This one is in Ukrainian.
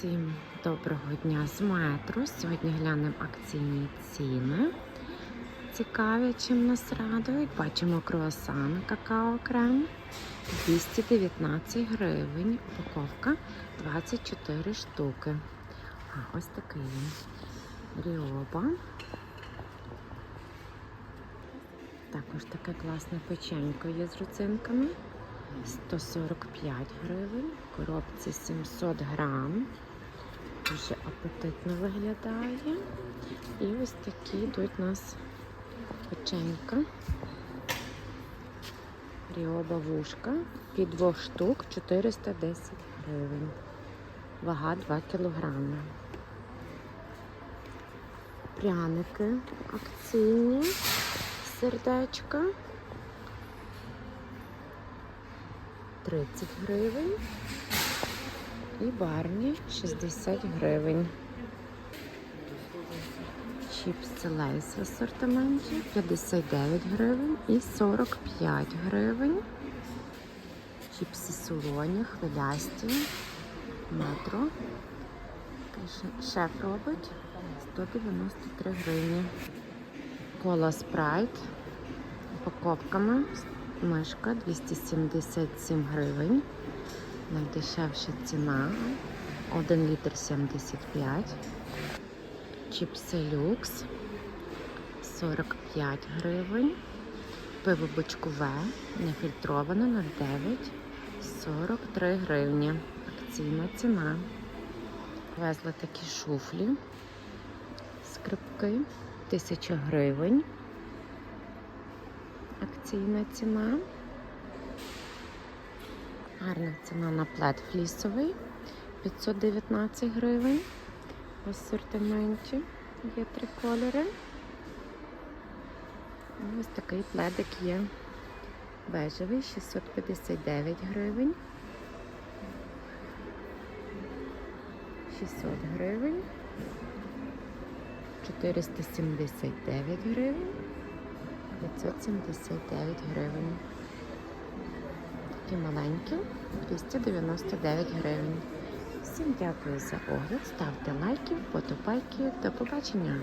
Всім доброго дня з метро. Сьогодні глянемо акційні ціни. Цікаві, чим нас радують. Бачимо круасани какао крем 219 гривень. Упаковка 24 штуки. А ось такий він. Ріоба. Також таке класне печенько є з руцинками. 145 гривень, коробці 700 грам. Дуже апетитно виглядає. І ось такі йдуть у нас печенька. Ріоба вушка. Від двох штук 410 гривень. Вага 2 кілограми. Пряники акційні, сердечка. 30 гривень і барні 60 гривень. Чіпси лейс в асортименті 59 гривень і 45 гривень. Чіпси солоні, хвилясті, метро. Шеф робить 193 гривні. Кола спрайт упаковками Мишка 277 гривень. Найдешевша ціна 1 літр 75. Чіпси люкс 45 гривень. Пиво бочкове нефільтроване 09 43 гривні. Акційна ціна. Везли такі шуфлі, скрипки 1000 гривень акційна ціна. Гарна ціна на плед флісовий 519 гривень. В асортименті є три кольори. Ось такий пледик є бежевий 659 гривень. 600 гривень. 479 гривень. 579 гривень. Такі маленькі 299 гривень. Всім дякую за огляд. Ставте лайки, подобайки. До побачення!